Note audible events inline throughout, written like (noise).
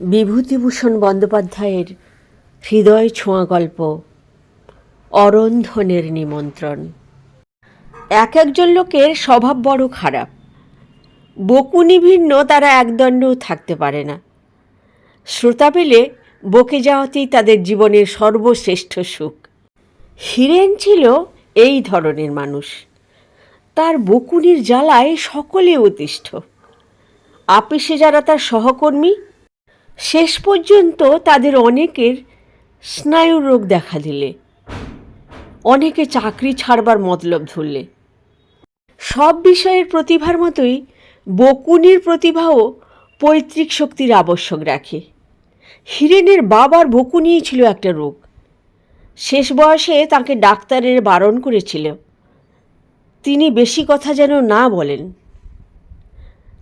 বিভূতিভূষণ বন্দ্যোপাধ্যায়ের হৃদয় ছোঁয়া গল্প, অরন্ধনের নিমন্ত্রণ। এক একজন লোকের স্বভাব বড় খারাপ। বকুনি ভিন্ন তারা একদণ্ডও থাকতে পারে না। শ্রোতা পেলে বকে যাওয়াতেই তাদের জীবনের সর্বশ্রেষ্ঠ সুখ। হিরেন ছিল এই ধরনের মানুষ। তার বকুনির জ্বালায় সকলে অতিষ্ঠ আপিসে যারা তার সহকর্মী শেষ পর্যন্ত তাদের অনেকের স্নায়ুর রোগ দেখা দিলে। অনেকে চাকরি ছাড়বার মতলব ধরলে। সব বিষয়ের প্রতিভার মতোই বকুনির প্রতিভাও পৈতৃক শক্তির আবশ্যক রাখে। হিরেনের বাবার বকুনিই ছিল একটা রোগ। শেষ বয়সে তাকে ডাক্তারের বারণ করেছিল। তিনি বেশি কথা যেন না বলেন।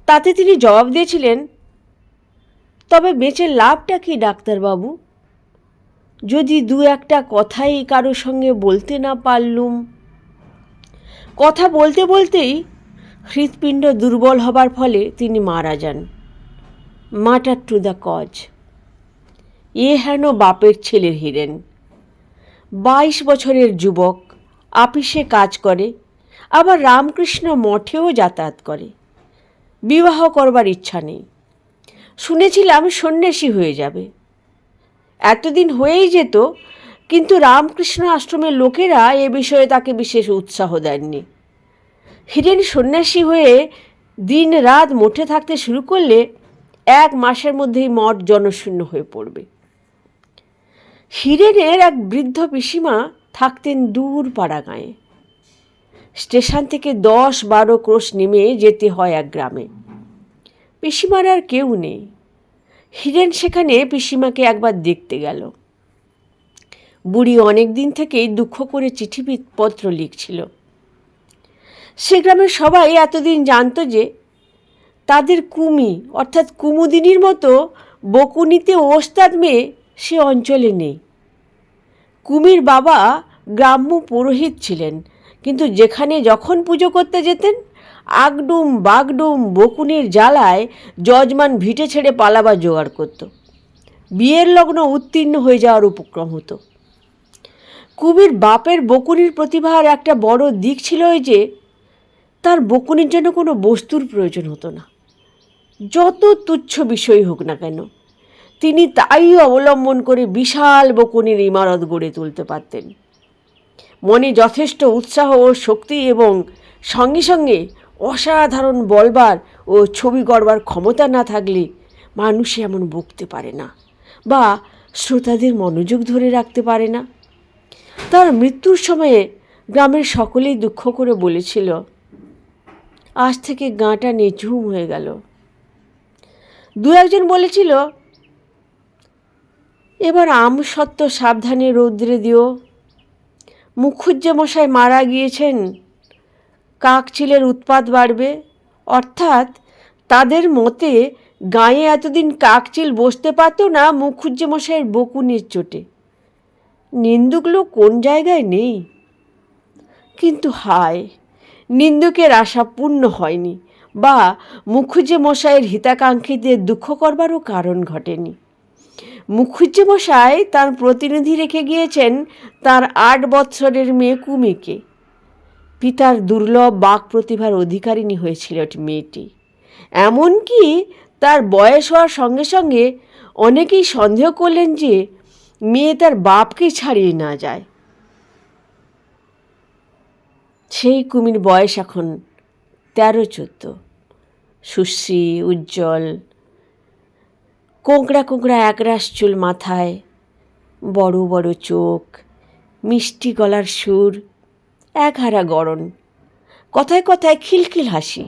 তাতে তিনি জবাব দিয়েছিলেন তবে বেঁচে লাভটা কি, ডাক্তারবাবু? যদি দু একটা কথাই কারও সঙ্গে বলতে না পারলুম। কথা বলতে বলতেই হৃৎপিণ্ড দুর্বল হবার ফলে তিনি মারা যান। মাটার টু দ্য কজ এ হেন বাপের ছেলের হিরেন। বাইশ বছরের যুবক, আপিসে কাজ করে, আবার রামকৃষ্ণ মঠেও যাতায়াত করে। বিবাহ করবার ইচ্ছা নেই। শুনেছিলাম সন্ন্যাসী হয়ে যাবে। এতদিন হয়েই যেত, কিন্তু রামকৃষ্ণ আশ্রমের লোকেরা এ বিষয়ে তাকে বিশেষ উৎসাহ দেননি। হিরেন সন্ন্যাসী হয়ে দিন রাত মঠে থাকতে শুরু করলে এক মাসের মধ্যেই মঠ জনশূন্য হয়ে পড়বে। হিরেনের এক বৃদ্ধ পিসিমা থাকতেন দূর পাড়া গাঁয়ে স্টেশন থেকে দশ বারো ক্রোশ নেমে যেতে হয় এক গ্রামে। পিসিমার আর কেউ নেই। হিরেন সেখানে পিসিমাকে একবার দেখতে গেল। বুড়ি অনেক দিন থেকেই দুঃখ করে চিঠি পত্র লিখছিল। সে গ্রামের সবাই এতদিন জানতো যে তাদের কুমি, অর্থাৎ কুমুদিনীর মতো বকুনিতে ওস্তাদ মেয়ে সে অঞ্চলে নেই। কুমির বাবা গ্রাম্য পুরোহিত ছিলেন, কিন্তু যেখানে যখন পুজো করতে যেতেন আগডুম বাগডুম বকুনির জ্বালায় যজমান ভিটে ছেড়ে পালাবার জোগাড় করত। বিয়ের লগ্ন উত্তীর্ণ হয়ে যাওয়ার উপক্রম হতো। কুমির বাপের বকুনির প্রতিভার একটা বড় দিক ছিল যে, তার বকুনির জন্য কোনো বস্তুর প্রয়োজন হতো না। যত তুচ্ছ বিষয় হোক না কেন, তিনি তাই অবলম্বন করে বিশাল বকুনির ইমারত গড়ে তুলতে পারতেন। মনে যথেষ্ট উৎসাহ ও শক্তি এবং সঙ্গে সঙ্গে অসাধারণ বলবার ও ছবি গড়বার ক্ষমতা না থাকলে মানুষ এমন বকতে পারে না বা শ্রোতাদের মনোযোগ ধরে রাখতে পারে না। তার মৃত্যুর সময়ে গ্রামের সকলেই দুঃখ করে বলেছিল, আজ থেকে গাঁটা নিঝুম হয়ে গেল। দু একজন বলেছিল, এবার আম সত্য সাবধানে রৌদ্রে দিও। মুখুজ্জে মশাই মারা গিয়েছেন কাকচিলের উৎপাত বাড়বে। অর্থাৎ তাদের মতে গায়ে এতদিন কাকচিল বসতে পারত না মুখুজ্জে মশাইয়ের বকুনির চোটে। নিন্দুকগুলো কোন জায়গায় নেই? কিন্তু হায়, নিন্দুকের আশা পূর্ণ হয়নি বা মুখুজ্জে মশাইয়ের হিতাকাঙ্ক্ষীদের দুঃখ করবারও কারণ ঘটেনি। মুখুজ্জে মশাই তার প্রতিনিধি রেখে গিয়েছেন তার আট বৎসরের মেয়ে কুমিকে পিতার দুর্লভ বাক প্রতিভার অধিকারিণী হয়েছিল মেয়েটি। এমনকি তার বয়স হওয়ার সঙ্গে সঙ্গে অনেকেই সন্দেহ করলেন যে মেয়ে তার বাপকে ছাড়িয়ে না যায়। সেই কুমির বয়স এখন তেরো, চোদ্দ। সুশ্রী, উজ্জ্বল, কোঁকড়া কোঁকড়া একরাশ চুল মাথায়, বড় বড় চোখ, মিষ্টি গলার সুর একহারা গড়ন কথায় কথায় খিলখিল হাসি।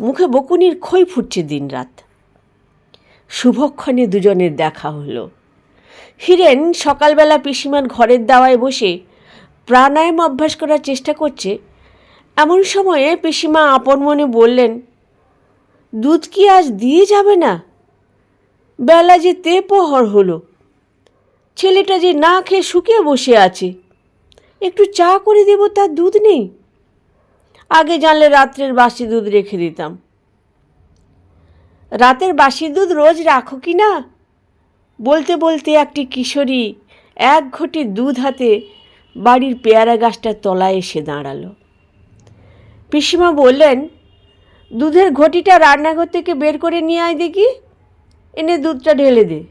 মুখে বকুনির খই ফুটছে দিনরাত। শুভক্ষণে দুজনের দেখা হলো। হিরেন সকালবেলা পিসিমার ঘরের দাওয়ায় বসে প্রাণায়াম অভ্যাস করার চেষ্টা করছে। এমন সময়ে পিসিমা আপন মনে বললেন, দুধ কি আজ দিয়ে যাবে না? বেলা যে তে প্রহর হলো। ছেলেটা যে না খেয়ে শুকিয়ে বসে আছে। একটু চা করে দেব, তার দুধ নেই। আগে জানলে রাত্রের বাসি দুধ রেখে দিতাম। রাতের বাসি দুধ রোজ রাখো কি না? বলতে বলতে একটি কিশোরী এক ঘটি দুধ হাতে বাড়ির পেয়ারা গাছটার তলায় এসে দাঁড়াল। পিসিমা বললেন, দুধের ঘটিটা রান্নাঘর থেকে বের করে নিয়ে আয় দেখি। এনে দুধটা ঢেলে দে।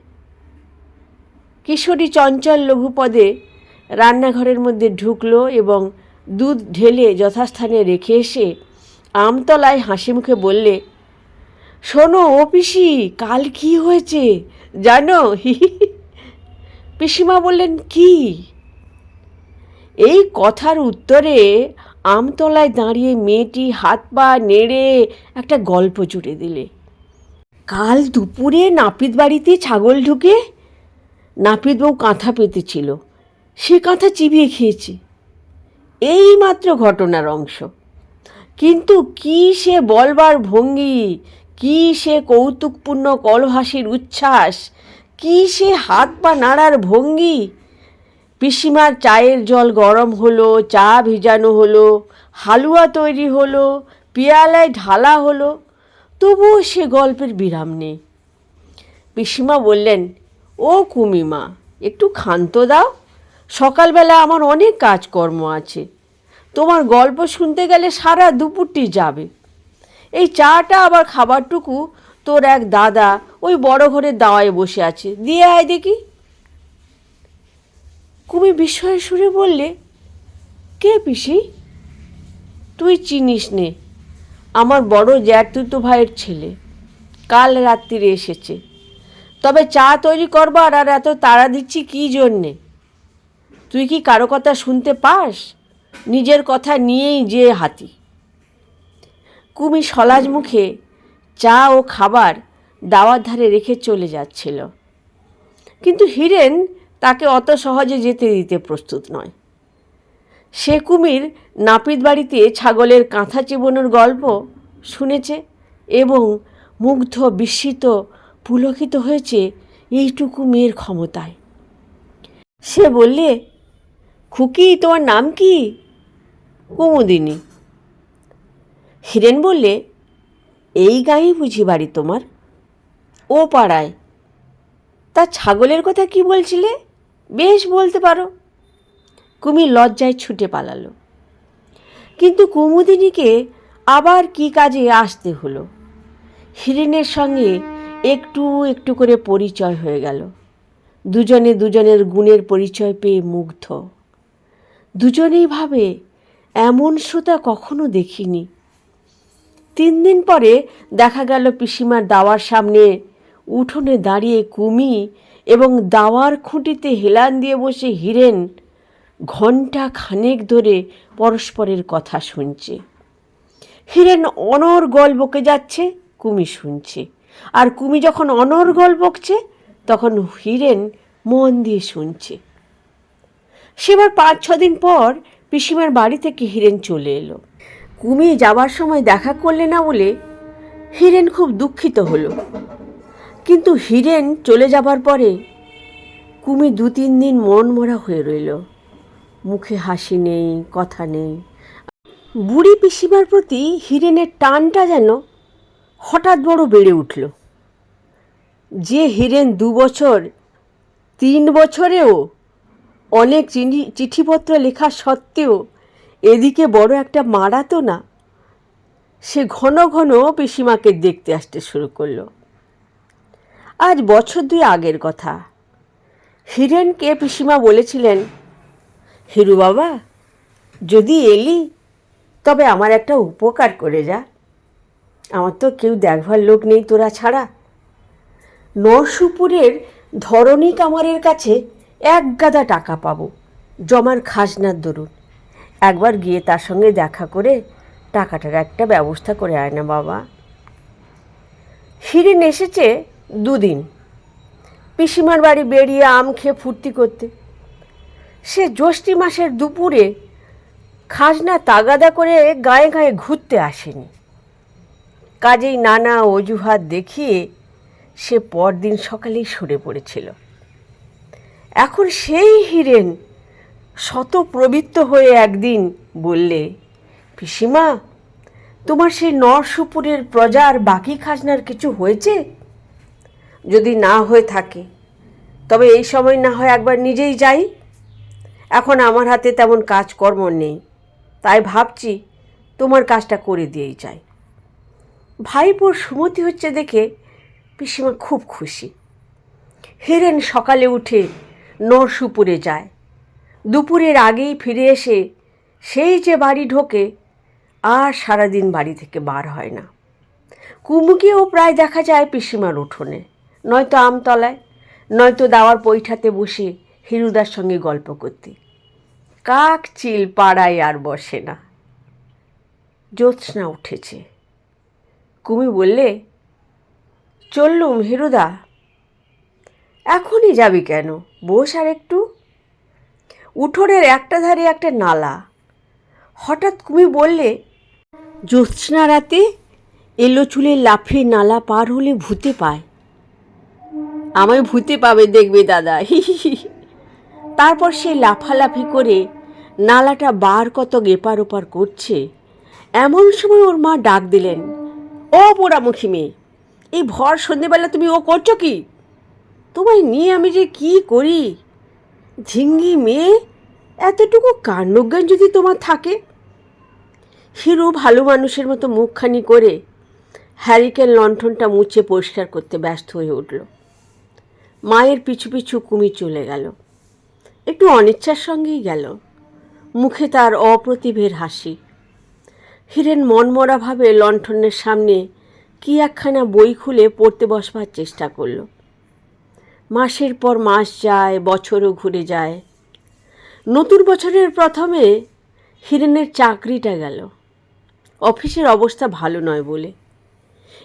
কিশোরী চঞ্চল লঘুপদে রান্নাঘরের মধ্যে ঢুকলো এবং দুধ ঢেলে যথাস্থানে রেখে এসে আমতলায় হাসি মুখে বললে, শোনো, ও পিসি, কাল কি হয়েছে? জানো? (laughs) পিসিমা বললেন, কি? এই কথার উত্তরে আমতলায় দাঁড়িয়ে মেয়েটি হাত পা নেড়ে একটা গল্প জুড়ে দিলে। কাল দুপুরে নাপিত বাড়িতে ছাগল ঢুকে? নাপিত বউ কাঁথা পেতেছিল সে কাঁথা চিবিয়ে খেয়েছে। এই মাত্র ঘটনার অংশ। কিন্তু কি সে বলবার ভঙ্গি, কি সে কৌতুকপূর্ণ কলহাসির উচ্ছ্বাস, কি সে হাত পা নাড়ার ভঙ্গি? পিসিমার চায়ের জল গরম হলো, চা ভিজানো হলো, হালুয়া তৈরি হলো, পেয়ালায় ঢালা হলো, তবুও সে গল্পের বিরাম নেই। পিসিমা বললেন, ও কুমিমা, একটু ক্ষান্ত দাও সকালবেলা আমার অনেক কাজকর্ম আছে। তোমার গল্প শুনতে গেলে সারা দুপুরটি যাবে। এই চাটা আবার খাবারটুকু তোর এক দাদা ওই বড় ঘরের দাওয়ায় বসে আছে। দিয়ে আয় দেখি। কুমি বিস্ময়ে সুরে বললে, কে পিসি? তুই চিনিস নে, আমার বড় জ্যাঠতুতো ভাইয়ের ছেলে। কাল রাত্রিরে এসেছে। তবে চা তৈরি করবার আর এত তাড়া দিচ্ছি কী জন্যে? তুই কি কারও কথা শুনতে পাস? নিজের কথা নিয়েই যে হাতি। কুমি সলাজ মুখে চা ও খাবার দাওয়ার ধারে রেখে চলে যাচ্ছিল। কিন্তু হিরেন তাকে অত সহজে যেতে দিতে প্রস্তুত নয়। সে কুমির নাপিত বাড়িতে ছাগলের কাঁথা চিবোনোর গল্প শুনেছে এবং মুগ্ধ, বিস্মিত, পুলকিত হয়েছে এইটুকু মেয়ের ক্ষমতায়। সে বললে খুকি, তোমার নাম কি? কুমুদিনী। হিরেন বললে, এই গাঁয়ে বুঝি বাড়ি তোমার? ও পাড়ায়। তা ছাগলের কথা কি বলছিলে? বেশ বলতে পারো। কুমির লজ্জায় ছুটে পালালো। কিন্তু কুমুদিনীকে আবার কি কাজে আসতে হলো? হিরেনের সঙ্গে একটু একটু করে পরিচয় হয়ে গেল। দুজনে দুজনের গুণের পরিচয় পেয়ে মুগ্ধ। দুজনেই ভাবে, এমন শ্রোতা কখনো দেখিনি। তিন দিন পরে দেখা গেল পিসিমার দাওয়ার সামনে উঠোনে দাঁড়িয়ে কুমি এবং দাওয়ার খুঁটিতে হেলান দিয়ে বসে হিরেন ঘণ্টা খানেক ধরে পরস্পরের কথা শুনছে। হিরেন অনর্গল বকে যাচ্ছে, কুমি শুনছে। আর কুমি যখন অনর্গল বকছে, তখন হিরেন মন দিয়ে শুনছে। সেবার পাঁচ, ছ দিন পর পিসিমার বাড়ি থেকে হিরেন চলে এলো। কুমি যাবার সময় দেখা করলে না বলে হিরেন খুব দুঃখিত হলো। কিন্তু হিরেন চলে যাবার পরে কুমি দু, তিন দিন মন মরা হয়ে রইল। মুখে হাসি নেই, কথা নেই। বুড়ি পিসিমার প্রতি হিরেনের টানটা যেন হঠাৎ বড় বেড়ে উঠল। যে হিরেন দু বছর, তিন বছরেও অনেক চিঠি চিঠিপত্র লেখা সত্ত্বেও এদিকে বড় একটা মারাতো না। সে ঘন ঘন পিসিমাকে দেখতে আসতে শুরু করল। আজ বছর দুই আগের কথা। হিরেনকে পিসিমা বলেছিলেন, হিরু বাবা, যদি এলি, তবে আমার একটা উপকার করে যা। আমার তো কেউ দেখবার লোক নেই তোরা ছাড়া। নরসুপুরের ধরণী কামারের কাছে এক গাদা টাকা পাবো। জমার খাজনার দরুন। একবার গিয়ে তার সঙ্গে দেখা করে টাকাটার একটা ব্যবস্থা করে আয় না বাবা। হিরেন এসেছে দুদিন। পিসিমার বাড়ি বেরিয়ে আম খেয়ে ফুর্তি করতে। সে জ্যৈষ্ঠী মাসের দুপুরে খাজনা তাগাদা করে গায়ে গায়ে ঘুরতে আসেনি। কাজেই নানা অজুহাত দেখিয়ে সে পরদিন সকালেই সরে পড়েছিল। এখন সেই হিরেন শত প্রবৃত্ত হয়ে একদিন বললে, পিসিমা, তোমার সেই নরসুপুরের প্রজার বাকি খাজনার কিছু হয়েছে? যদি না হয়ে থাকে, তবে এই সময় না হয় একবার নিজেই যাই। এখন আমার হাতে তেমন কাজকর্ম নেই, তাই ভাবছি তোমার কাজটা করে দিয়েই যাই। ভাইপোর সুমতি হচ্ছে দেখে পিসিমা খুব খুশি। হিরেন সকালে উঠে নরসুপুরে যায়। দুপুরের আগেই ফিরে এসে সেই যে বাড়ি ঢোকে, আর সারাদিন বাড়ি থেকে বার হয় না। কুমুকেও প্রায় দেখা যায় পিসিমার উঠোনে। নয়তো আমতলায়, নয়তো দাওয়ার পৈঠাতে বসে হিরুদার সঙ্গে গল্প করতে। কাক চিল পাড়ায় আর বসে না। জ্যোৎস্না উঠেছে। কুমি বললে, চললুম হিরুদা এখনই যাবি কেন? বস আর একটু। উঠোনের একটা ধারে একটা নালা। হঠাৎ কুমি বললে, জ্যোৎস্না রাতে এলো চুলে লাফিয়ে নালা পার হলে ভূতে পায়। আমায় ভূতে পাবে দেখবে দাদা। (laughs) তারপর সে লাফালাফি করে নালাটা বার কত গেপার ওপার করছে। এমন সময় ওর মা ডাক দিলেন, ও পোড়ামুখী মেয়ে, এই ভর সন্ধেবেলা তুমি ও করছ কি? তোমায় নিয়ে আমি যে কি করি? ঝিঙ্গি মেয়ে, এতটুকু কাণ্ডজ্ঞান যদি তোমার থাকে? হিরো ভালো মানুষের মতো মুখখানি করে হ্যারিকেন লণ্ঠনটা মুছে পরিষ্কার করতে ব্যস্ত হয়ে উঠল। মায়ের পিছু পিছু কুমি চলে গেল। একটু অনিচ্ছার সঙ্গেই গেল। মুখে তার অপ্রতিভের হাসি। হিরেন মনমরাভাবে লণ্ঠনের সামনে কি একখানা বই খুলে পড়তে বসবার চেষ্টা করল। মাসের পর মাস যায়, বছরও ঘুরে যায়। নতুন বছরের প্রথমে হিরেনের চাকরিটা গেল। অফিসের অবস্থা ভালো নয় বলে।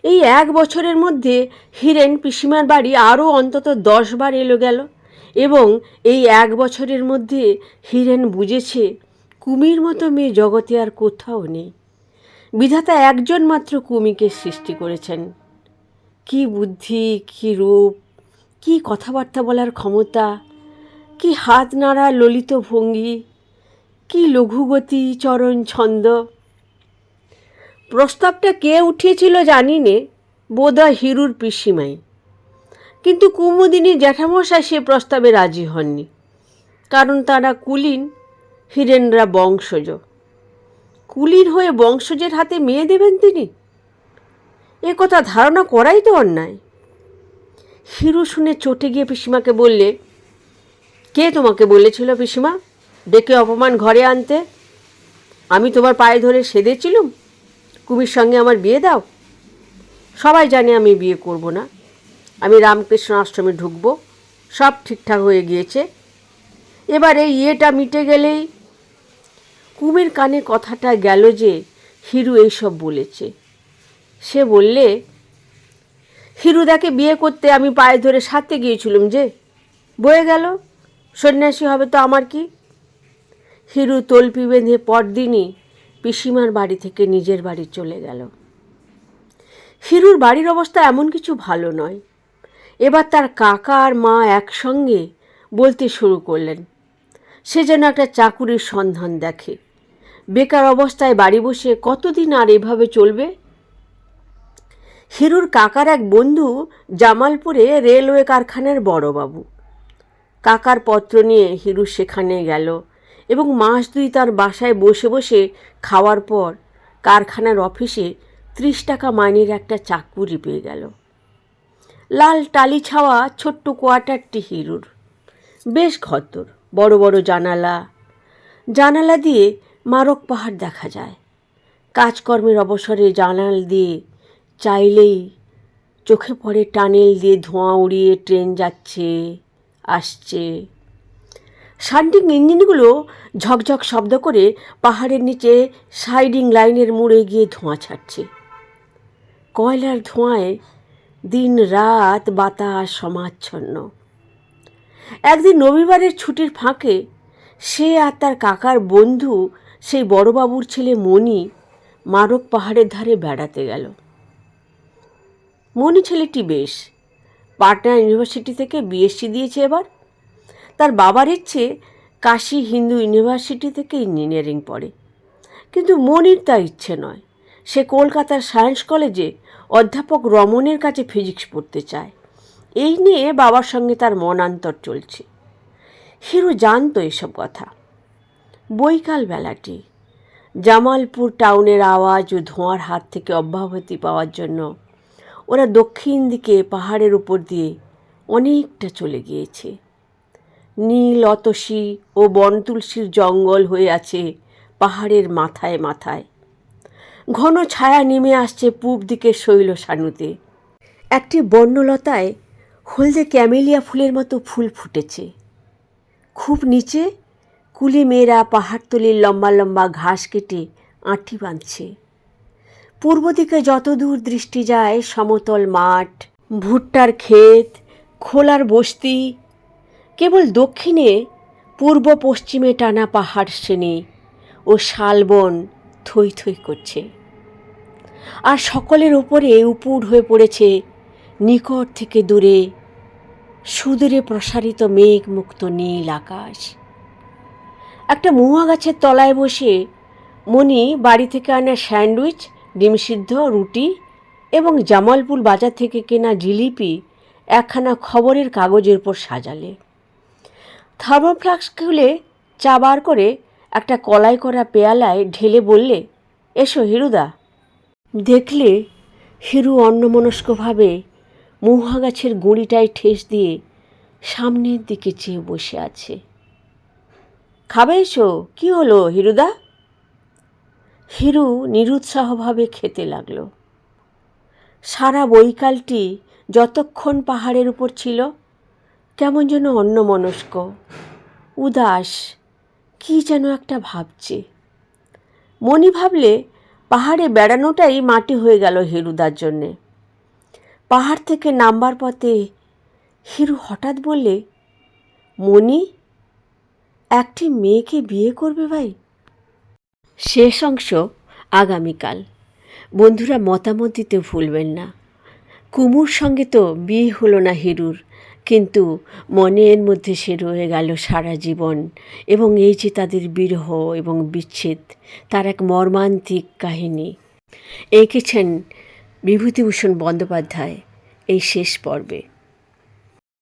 এই এক বছরের মধ্যে হিরেন পিসিমার বাড়ি আরও অন্তত দশ বার এলো গেল এবং এই এক বছরের মধ্যে হিরেন বুঝেছে কুমির মতো মেয়ে জগতে আর কোথাও নেই। বিধাতা একজন মাত্র কুমিকে সৃষ্টি করেছেন। কি বুদ্ধি, কি রূপ কি কথাবার্তা বলার ক্ষমতা? কি হাত নাড়া ললিত ভঙ্গি? কি লঘুগতি চরণ ছন্দ? প্রস্তাবটা কে উঠিয়েছিল জানি নে বোধহয় হিরুর পিসিমাই। কিন্তু কুমুদিনী জ্যাঠামশাই সে প্রস্তাবে রাজি হননি, কারণ তারা কুলীন হিরেনরা বংশজ। কুলীন হয়ে বংশজের হাতে মেয়ে দেবেন তিনি? এ কথা ধারণা করাই তো অন্যায়। হিরু শুনে চটে গিয়ে পিসিমাকে বললে, কে তোমাকে বলেছিল পিসিমা? ডেকে অপমান ঘরে আনতে? আমি তোমার পায়ে ধরে সেধেছিলুম কুমির সঙ্গে আমার বিয়ে দাও? সবাই জানে আমি বিয়ে করব না। আমি রামকৃষ্ণ আশ্রমে ঢুকবো। সব ঠিকঠাক হয়ে গিয়েছে। এবার এই ইয়েটা মিটে গেলেই কুমির কানে কথাটা গেল যে হিরু এইসব বলেছে। সে বললে হিরুদাকে বিয়ে করতে আমি পায়ে ধরে সাথে গিয়েছিলাম যে। বয়ে গেল? সন্ন্যাসী হবে তো আমার কি? হিরু তলপি বেঁধে পরদিনই পিসিমার বাড়ি থেকে নিজের বাড়ি চলে গেল। হিরুর বাড়ির অবস্থা এমন কিছু ভালো নয়। এবার তার কাকা আর মা একসঙ্গে বলতে শুরু করলেন, সে যেন একটা চাকুরির সন্ধান দেখে। বেকার অবস্থায় বাড়ি বসে কতদিন আর এভাবে চলবে? হিরুর কাকার এক বন্ধু জামালপুরে রেলওয়ে কারখানার বড়বাবু কাকার পত্র নিয়ে হিরু সেখানে গেল এবং মাস দুই তার বাসায় বসে বসে খাওয়ার পর কারখানার অফিসে ত্রিশ টাকা মাইনের একটা চাকুরি পেয়ে গেল। লাল টালি ছাওয়া ছোট্ট কোয়ার্টারটি হিরুর। বেশ ঘতর বড় বড় জানালা। জানালা দিয়ে মারক পাহাড় দেখা যায়। কাজকর্মের অবসরে জানাল দিয়ে চাইলেই চোখে পড়ে টানেল দিয়ে ধোঁয়া উড়িয়ে ট্রেন যাচ্ছে, আসছে। শান্টিং ইঞ্জিনগুলো ঝকঝক শব্দ করে পাহাড়ের নিচে সাইডিং লাইনের মুড়ে গিয়ে ধোঁয়া ছাড়ছে। কয়লার ধোঁয়ায় দিন রাত বাতাস সমাচ্ছন্ন। একদিন রবিবারের ছুটির ফাঁকে সে আর তার কাকার বন্ধু, সেই বড়বাবুর ছেলে মণি মারক পাহাড়ের ধারে বেড়াতে গেল। মণি ছেলেটি বেশ। পাটনা ইউনিভার্সিটি থেকে বিএসসি দিয়েছে এবার। তার বাবার ইচ্ছে কাশি হিন্দু ইউনিভার্সিটি থেকে ইঞ্জিনিয়ারিং পড়ে। কিন্তু মনির তা ইচ্ছে নয়। সে কলকাতার সায়েন্স কলেজে অধ্যাপক রমনের কাছে ফিজিক্স পড়তে চায়। এই নিয়ে বাবার সঙ্গে তার মনান্তর চলছে। হিরু জানতো এসব কথা। বৈকাল বেলাটি। জামালপুর টাউনের আওয়াজ ও ধোঁয়ার হাত থেকে অব্যাহতি পাওয়ার জন্য ওরা দক্ষিণ দিকে পাহাড়ের উপর দিয়ে অনেকটা চলে গিয়েছে। নীল, অতসী ও বনতুলসীর জঙ্গল হয়ে আছে পাহাড়ের মাথায় মাথায়। ঘন ছায়া নেমে আসছে পূব দিকের শৈল সানুতে একটি বন্যলতায় হলদে ক্যামেলিয়া ফুলের মতো ফুল ফুটেছে। খুব নিচে কুলি মেয়েরা পাহাড়তলির লম্বা লম্বা ঘাস কেটে আঁটি বাঁধছে। পূর্ব দিকে যত দূর দৃষ্টি যায়, সমতল মাঠ, ভুট্টার ক্ষেত, খোলার বস্তি, কেবল দক্ষিণে, পূর্ব পশ্চিমে টানা পাহাড় শ্রেণি ও শালবন থই থই করছে। আর সকলের ওপরে উপুর হয়ে পড়েছে নিকট থেকে দূরে সুদূরে প্রসারিত মেঘমুক্ত নীল আকাশ। একটা মহুয়া গাছের তলায় বসে মণি বাড়ি থেকে আনা স্যান্ডউইচ ডিম সিদ্ধ, রুটি এবং জামালপুর বাজার থেকে কেনা জিলিপি একখানা খবরের কাগজের উপর সাজালে। থার্মোফ্লাক্স খুলে চা বার করে একটা কলাই করা পেয়ালায় ঢেলে বললে, এসো হিরুদা। দেখলে হিরু অন্যমনস্কভাবে মহুয়া গাছের গুঁড়িটায় ঠেস দিয়ে সামনের দিকে চেয়ে বসে আছে। খাবে এসো? কি হলো হিরুদা? হিরু নিরুৎসাহভাবে খেতে লাগল। সারা বৈকালটি যতক্ষণ পাহাড়ের উপর ছিল, কেমন যেন অন্যমনস্ক, উদাস, কি যেন একটা ভাবছে। মনি ভাবলে পাহাড়ে বেড়ানোটাই মাটি হয়ে গেল হিরুদার জন্যে। পাহাড় থেকে নামবার পথে হিরু হঠাৎ বললে, মনি, একটি মেয়েকে বিয়ে করবে ভাই? শেষ অংশ আগামীকাল। বন্ধুরা মতামত দিতে ভুলবেন না। কুমুর সঙ্গে তো বিয়ে হলো না হিরুর, কিন্তু মনের মধ্যে সে রয়ে গেল সারা জীবন এবং এই যে তাদের বিরহ এবং বিচ্ছেদ, তার এক মর্মান্তিক কাহিনী। এঁকেছেন বিভূতিভূষণ বন্দ্যোপাধ্যায় এই শেষ পর্বে।